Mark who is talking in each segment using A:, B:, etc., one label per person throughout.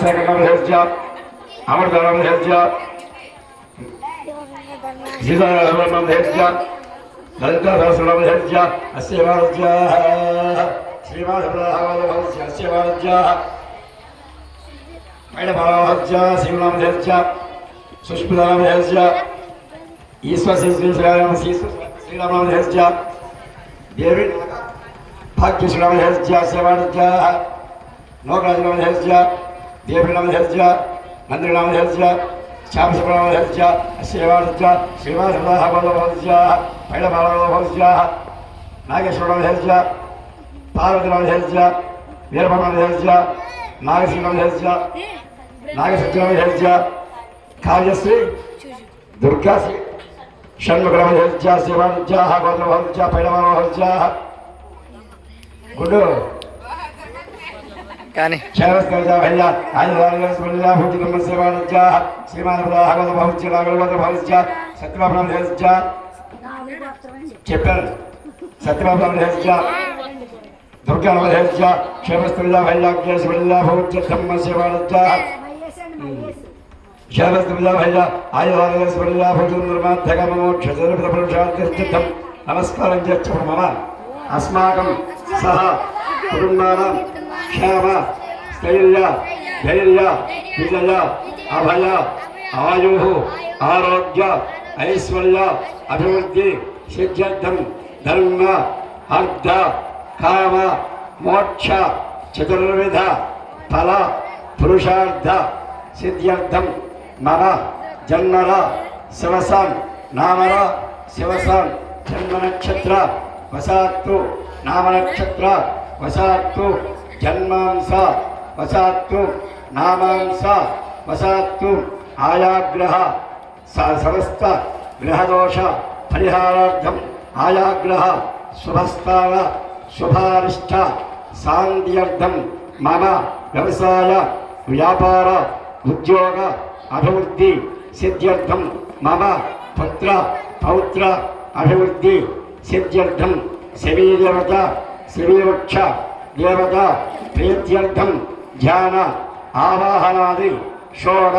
A: সেগনাম হেজা আমার দারাম হেজা জিদার রহমান হেজা ललिता सहस्रनाम हेज्या अस्य वारज्याः श्रीमाधवरावस्य अस्य वारज्याः मैडभावाज्या शिवनाम हेज्या सुष्मितानाम हेज्या ईश्वर श्रीराम श्रीराम हेज्या देवी भाग्य श्रीराम हेज्या अस्य वारज्याः लोकराजनाम हेज्या కావ్యశ్రీ దుర్గాశ్రీ షణ్ముఖనామహేజ్య శివానుజ్య గోత్రభావస్య పైడభావస్య గుడ్డు
B: కానీ
A: క్షేమస్థిరజాభయ్య ఆయుధానుస్మృజా భూతికమ్మ సేవానుజ్య దుర్గాశ్రీ భౌత్య నాగలగత భౌత్య సత్యబాబునామ హేస్య చెప్పాను సత్యబాబునామ హేస్య దుర్గానవ హేస్య క్షేమస్థిరజాభయ్య భౌత్య ధమ్మ సేవానుజ్య క్షేమస్థిరజాభయ్య ఆయుధానుస్మృజా భూతి నిర్మాధ్యగమోక్షసర్వపురుషార్థం నమస్కారం చేర్చు మమ అస్మాకం సహ కుటుంబానాం క్షేమ స్థైర్య ధైర్య విజయ అభయ ఆయు ఆరోగ్య ఐశ్వర్య అభివృద్ధి సిద్ధ్యర్థం ధర్మ అర్థ కామ మోక్ష చతుర్విధ ఫల పురుషార్థ సిద్ధ్యర్థం మమ జన్మల శివసాన్ నామల శివసాన్ జన్మ నక్షత్ర వసాత్తు నామ నక్షత్ర వసాత్తు జన్మాంస వసాత్తు నామాంస వసాత్తు ఆయాగ్రహ సమస్త గ్రహదోష పరిహారార్థం ఆయాగ్రహ శుభస్థాన శుభారిష్ట శాంత్యర్థం మమ వ్యవసాయ వ్యాపార ఉద్యోగ అభివృద్ధి సిద్ధ్యర్థం మమ పుత్ర పౌత్ర అభివృద్ధి సిద్ధ్యర్థం శరీరవత శరీరవృక్ష దేవత ప్రీత్యర్థం ధ్యాన ఆవాహనాది షోడ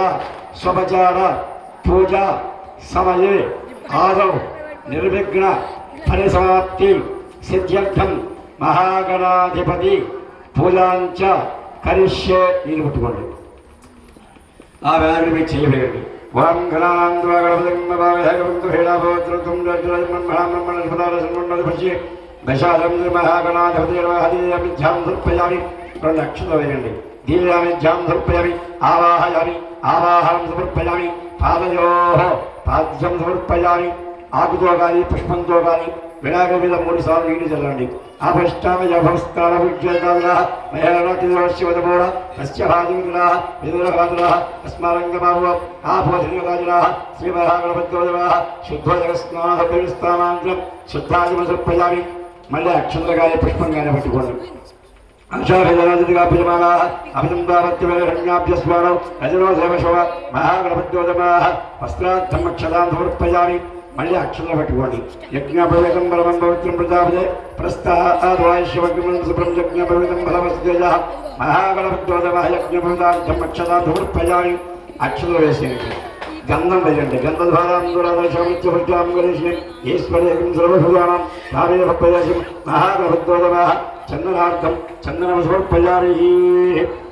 A: స్వపచార పూజ సమయే ఆదౌ నిర్విఘ్న పరిసమాప్తి సిద్ధ్యర్థం మహాగణాధిపతి పూజాంచ కరిష్యే నీరు పుట్టుకోండి ఆ వ్యాధి మీరు చేయలేండి ఓం గణాంధ్రగణపతిం దశాలం మహాగణాధిపతిర్మహదీయమిధ్యాం సమర్పయామి రెండు అక్షతలు వేయండి దీవ్యామిధ్యాం సమర్పయామి ఆవాహయామి ఆవాహనం సమర్పయామి పాదయో పాద్యం సమర్పయామి ఆకుతో కానీ పుష్పంతో కానీ వినాయక మీద మూడు సార్లు నీళ్ళు చల్లండి అపష్టామయభవస్థాన విద్యేకాదులా మహేళనాతివశివతమూఢ సస్యభాజీకులా అస్మారంగమాభవ ఆపోధనగాజులా శ్రీమహాగణపద్యోజవా సమర్పయామి మళ్ళీ అక్షంతగానే పుష్పంగానే పట్టుకోండి. అంశాభిజనాదిగా పిలమానా అభినందావత్యవేరణ్యాభ్యస్మానం రజనో దేవశవ మహాగణపద్యోజమా వస్త్రార్థమక్షదాం సమర్పయామి మళ్ళీ అక్షరం పెట్టుకోండి. యజ్ఞపవేదం బలమం పవిత్రం ప్రజాపదే ప్రస్థాద్వాయిశ్వగ్నం శుభ్రం యజ్ఞపవేదం బలమస్తేజ మహాగణపద్యోజమ యజ్ఞపవేదార్థం అక్షదాం సమర్పయామి అక్షరం వేసేయండి. గంధం వేయండి గంధద్వారాంగురాదశమిత్యభృత్యాం గణేశం ఈశ్వరేకం సర్వభుజానాం భావే భక్తయాసం చందనార్థం. చందనం సమర్పయామి